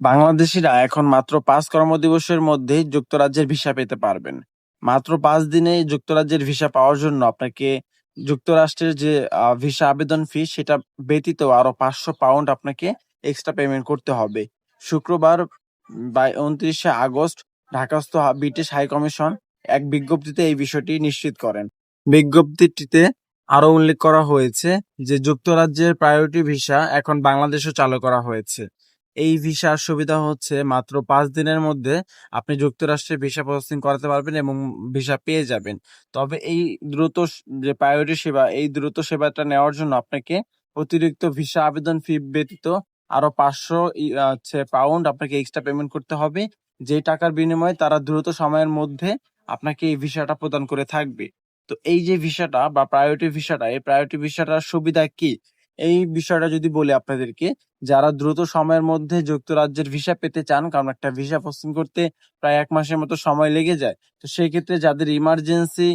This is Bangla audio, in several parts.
বাংলাদেশিরা এখন মাত্র পাঁচ কর্মদিবসের মধ্যেই যুক্তরাজ্যের ভিসা পেতে পারবেন। মাত্র পাঁচ দিনে যুক্তরাজ্যের ভিসা পাওয়ার জন্য আপনাকে যুক্তরাষ্ট্রের যে ভিসা আবেদন ফি সেটা ব্যতীত আরও পাঁচশো পাউন্ড আপনাকে এক্সট্রা পেমেন্ট করতে হবে। শুক্রবার উনত্রিশে আগস্ট ঢাকাস্থ ব্রিটিশ হাই কমিশন এক বিজ্ঞপ্তিতে এই বিষয়টি নিশ্চিত করেন। বিজ্ঞপ্তিটিতে আরও উল্লেখ করা হয়েছে যে, যুক্তরাজ্যের প্রায়োরিটি ভিসা এখন বাংলাদেশও চালু করা হয়েছে। এই ভিসার সুবিধা হচ্ছে মাত্র পাঁচ দিনের মধ্যে আপনি যুক্তরাষ্ট্রে ভিসা প্রসেসিং করাতে পারবেন এবং ভিসা পেয়ে যাবেন। তবে এই দ্রুত যে প্রায়োরিটি সেবা, এই দ্রুত সেবাটা নেওয়ার জন্য আপনাকে অতিরিক্ত ভিসা আবেদন ফি ব্যতীত আরও পাঁচশো হচ্ছে পাউন্ড আপনাকে এক্সট্রা পেমেন্ট করতে হবে। যে টাকার বিনিময়ে তারা দ্রুত সময়ের মধ্যে আপনাকে এই ভিসাটা প্রদান করে থাকবে। তো এই যে ভিসাটা বা প্রায়োরিটি ভিসাটা, এই প্রায়োরিটি ভিসাটার সুবিধা কি? এই বিষয়টা যদি বলি আপনাদেরকে যারা দ্রুত সময়ের মধ্যে যুক্তরাজ্যের ভিসা পেতে চান, কারণ একটা ভিসা প্রস্তুত করতে প্রায় এক মাসের মতো সময় লেগে যায়, তো সেই ক্ষেত্রে যাদের ইমার্জেন্সি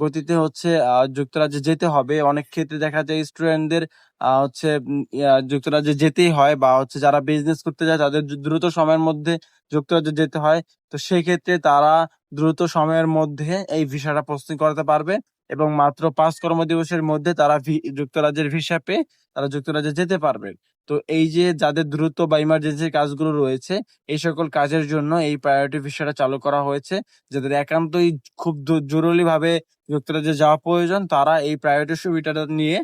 গতিতে হচ্ছে যুক্তরাজ্যে যেতে হবে। অনেক ক্ষেত্রে দেখা যায় স্টুডেন্টদের হচ্ছে যুক্তরাজ্যে যেতেই হয় বা হচ্ছে যারা বিজনেস করতে যায় তাদের দ্রুত সময়ের মধ্যে যুক্তরাজ্যে যেতে হয়। তো সেই ক্ষেত্রে তারা দ্রুত সময়ের মধ্যে এই ভিসাটা প্রস্তুত করাতে পারবে এবং মাত্র পাঁচ কর্মদিবসের মধ্যে তারা যুক্তরাজ্যের ভিসা পেয়ে তারা যুক্তরাজ্যে যেতে পারবে। তো এই যে যাদের দ্রুত বা ইমার্জেন্সি কাজগুলো রয়েছে, এই সকল কাজের জন্য এই প্রায়োরিটি ভিসাটা চালু করা হয়েছে। যাদের একান্তই খুব জরুরি ভাবে যুক্তরাজ্যে যাওয়া প্রয়োজন, তারা এই প্রায়োরিটি সুবিধাটা নিয়ে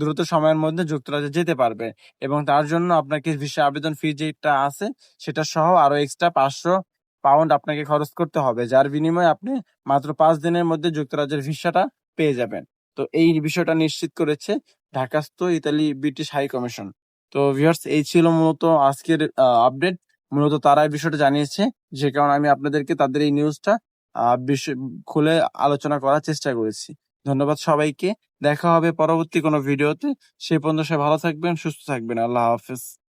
দ্রুত সময়ের মধ্যে যুক্তরাজ্যে যেতে পারবে এবং তার জন্য আপনাকে ভিসা আবেদন ফি যেটা আছে, সেটা সহ আরও এক্সট্রা পাঁচশো পাউন্ড আপনাকে খরচ করতে হবে, যার বিনিময়ে আপনি মাত্র পাঁচ দিনের মধ্যে যুক্তরাজ্যের ভিসাটা পেয়ে যাবেন। তো এই বিষয়টা নিশ্চিত করেছে ঢাকাস্থ ইতালি ব্রিটিশ হাই কমিশন তো ভিউয়ার্স এই ছিল মূলত আজকের আপডেট মূলত তারা এই বিষয়টা জানিয়েছে, যে কারণে আমি আপনাদেরকে তাদের এই নিউজটা খুলে আলোচনা করার চেষ্টা করেছি। ধন্যবাদ সবাইকে। দেখা হবে পরবর্তী কোনো ভিডিওতে। সেই পর্যন্ত সে ভালো থাকবেন, সুস্থ থাকবেন। আল্লাহ হাফেজ।